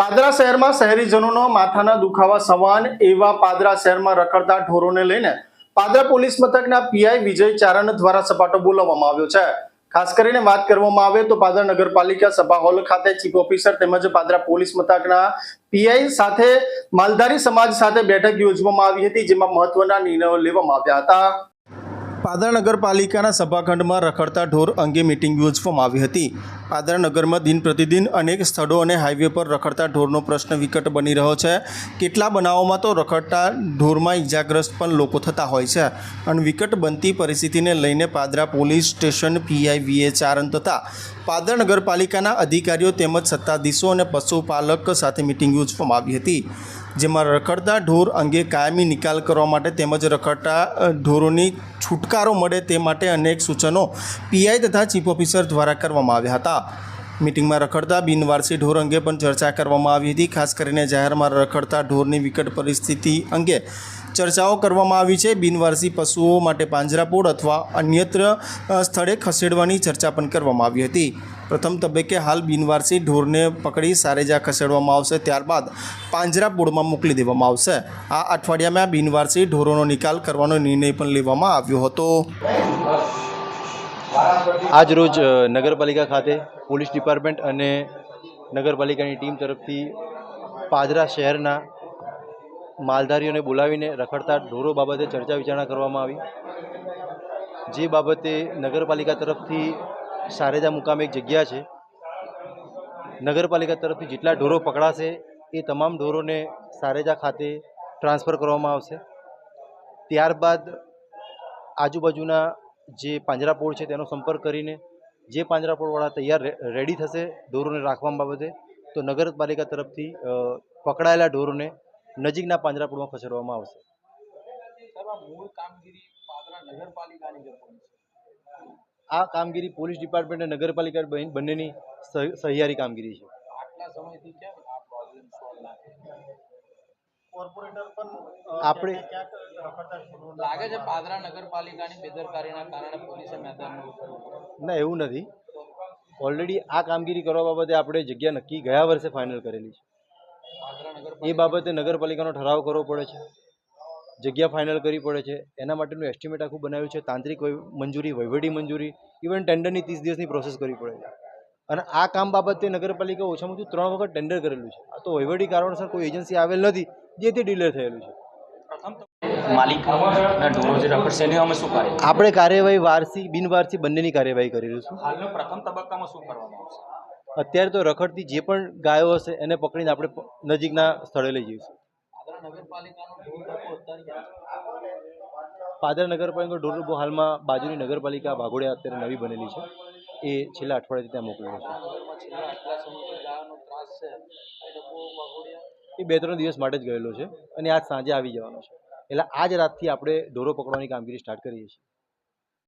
પાદરા શહેરમાં શહેરીજનોનો માથાના દુખાવા સમાન એવા પાદરા શહેરમાં રખડતા ઢોરોને લઈને પાદરા પોલીસ મથકના પીઆઈ વિજય ચારણ દ્વારા સપાટો બોલાવવામાં આવ્યો છે. ખાસ કરીને વાત કરવામાં આવે તો પાદરા નગરપાલિકા સભા હોલ ખાતે ચીફ ઓફિસર તેમજ પાદરા પોલીસ મથકના પીઆઈ સાથે માલધારી સમાજ સાથે બેઠક યોજવામાં આવી હતી જેમાં મહત્વના નિર્ણયો લેવામાં આવ્યા હતા. પાદરા નગરપાલિકાના સભાખંડમાં રખડતા ઢોર અંગે મિટિંગ યોજવામાં આવી હતી. પાદરા નગરમાં દિન પ્રતિદિન અનેક સ્થળો અને હાઈવે પર રખડતા ઢોરનો પ્રશ્ન વિકટ બની રહ્યો છે. કેટલા બનાવોમાં તો રખડતા ઢોરમાં ઇજાગ્રસ્ત પણ લોકો થતા હોય છે. અને વિકટ બનતી પરિસ્થિતિને લઈને Padra police station PI V A Charan તથા પાદરા નગરપાલિકાના અધિકારીઓ તેમજ સત્તાધીશો અને પશુપાલક સાથે મિટિંગ યોજવામાં આવી હતી. જેમાં રખડતા ઢોર અંગે કાયમી નિકાલ કરવા માટે તેમજ રખડતા ઢોરોની છુટકારો મળે તે માટે અનેક સૂચનો પીઆઈ તથા ચીફ ઓફિસર દ્વારા કરવામાં આવ્યા હતા. મિટિંગમાં રખડતા બિનવારસી ઢોર અંગે પણ ચર્ચા કરવામાં આવી હતી. ખાસ કરીને જાહેરમાં રખડતા ઢોરની વિકટ પરિસ્થિતિ અંગે ચર્ચાઓ કરવામાં આવી છે. બિનવારસી પશુઓ માટે પાંજરાપોળ અથવા અન્યત્ર સ્થળે ખસેડવાની ચર્ચા પણ કરવામાં આવી હતી. પ્રથમ તબક્કે હાલ બિનવારસી ઢોરને પકડી સારેજા ખસેડવામાં આવશે, ત્યારબાદ પાંજરાપોળમાં મોકલી દેવામાં આવશે. આ અઠવાડિયામાં બિનવારસી ઢોરોનો નિકાલ કરવાનો નિર્ણય પણ લેવામાં આવ્યો હતો. આજ રોજ નગરપાલિકા ખાતે પોલીસ ડિપાર્ટમેન્ટ અને નગરપાલિકાની ટીમ તરફથી પાદરા શહેરના માલધારીઓને બોલાવીને રખડતા ઢોરો બાબતે ચર્ચા વિચારણા કરવામાં આવી. જે બાબતે નગરપાલિકા તરફથી સારેજા મુકામે એક જગ્યા છે. નગરપાલિકા તરફથી જેટલા ઢોરો પકડાશે એ તમામ ઢોરોને સારેજા ખાતે ટ્રાન્સફર કરવામાં આવશે. ત્યારબાદ આજુબાજુના જે પાંજરાપોળ છે તેનો સંપર્ક કરીને જે પાંજરાપોળવાળા તૈયાર રેડી થશે ઢોરોને રાખવા બાબતે, તો નગરપાલિકા તરફથી પકડાયેલા ઢોરોને નજીકના પાંજરાપોળમાં ખસેડવામાં આવશે. આ કામગીરી પોલીસ ડિપાર્ટમેન્ટ અને નગરપાલિકા બન- બંનેની સહ- સહિયારી કામગીરી છે. આપણે લાગે છે પાદરા નગરપાલિકાની બેદરકારીના કારણે પોલીસે મેદાન ના એવું નથી. ઓલરેડી આ કામગીરી કરવા બાબતે આપણે જગ્યા નક્કી ગયા વર્ષે ફાઇનલ કરેલી છે. એ બાબતે નગરપાલિકાનો ઠરાવ કરવો પડે છે. જગ્યા ફાઇનલ કરવી પડે છે. એના માટેનું એસ્ટિમેટ આખું બનાવ્યું છે. તાંત્રિક મંજૂરી વહીવટી મંજૂરી ઇવન ટેન્ડરની ત્રીસ દિવસની પ્રોસેસ કરવી પડે છે. અને આ કામ બાબતે નગરપાલિકા ઓછામાં ઓછું ત્રણ વખત ટેન્ડર કરેલું છે. આ તો વહીવટી કારણોસર કોઈ એજન્સી આવેલ નથી જેથી ડીલે થયેલું છે. જે આપણે કાર્યવાહી વારસી બિનવારસી બંનેની કાર્યવાહી કરી રહીશું હાલનો પ્રથમ તબક્કામાં શું કરવામાં આવશે? અત્યારે તો રખડતી જે પણ ગાયો હશે એને પકડીને આપણે નજીકના સ્થળે લઈ જઈશું. પાદરા નગરપાલિકા ઢોરડુબો હાલમાં બાજુની નગરપાલિકા વાઘોડિયા અત્યારે નવી બનેલી છે. એ છેલ્લા અઠવાડિયાથી ત્યાં મોકલેલો છે. એ બે ત્રણ દિવસ માટે જ ગયેલો છે અને આજ સાંજે આવી જવાનો છે. એટલે આજ રાતથી આપણે ઢોરો પકડવાની કામગીરી સ્ટાર્ટ કરીએ છીએ.